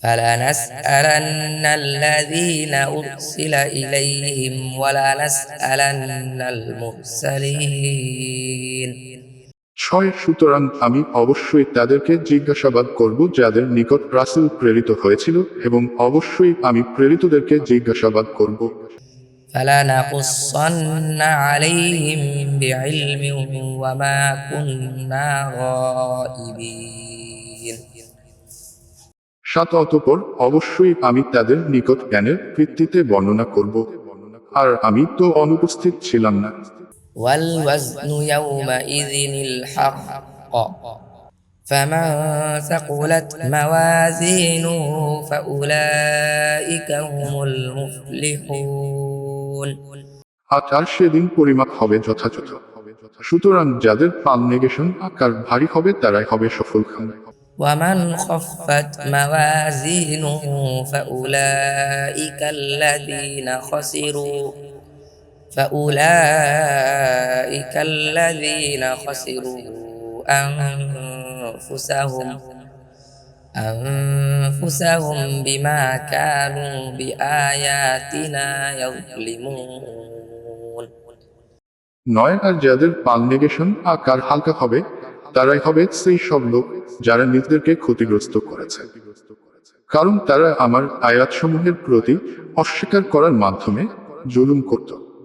فلنسألن الذين أرسل إليهم ولنسألن المرسلين ছয় সুতরাং আমি অবশ্যই তাদেরকে জিজ্ঞাসাবাদ করব যাদের নিকট রাসূল প্রেরিত হয়েছিল এবং অবশ্যই আমি প্রেরিতদেরকে জিজ্ঞাসাবাদ করব فلنقصن عليهم بعلم وما كنا غائبين সাত অতপর অবশ্যই আমি তাদের নিকট জ্ঞানের ভিত্তিতে বর্ণনা করব আর আমি তো অনুপস্থিত ছিলাম না والوزن يومئذ الحق فمن ثقلت موازينه فأولئك هم المفلحون আজ আর সেদিন পরিমাপ হবে যথাযথ সুতরাং যাদের পাল নেগেশন আকার ভারী হবে তারাই হবে সফল খান ومن خفت موازينه فأولئك الذين خسروا فأولئك الذين خسروا أنفسهم أنفسهم بما كانوا بآياتنا يظلمون নয় আর যাদের পাল নেগেশন আকার হালকা হবে তারাই হবে সেই সব লোক যারা নিজেদেরকে ক্ষতিগ্রস্ত করেছে। কারণ তারা আমার আয়াতসমূহের প্রতি অস্বীকার করার মাধ্যমে জুলুম করত।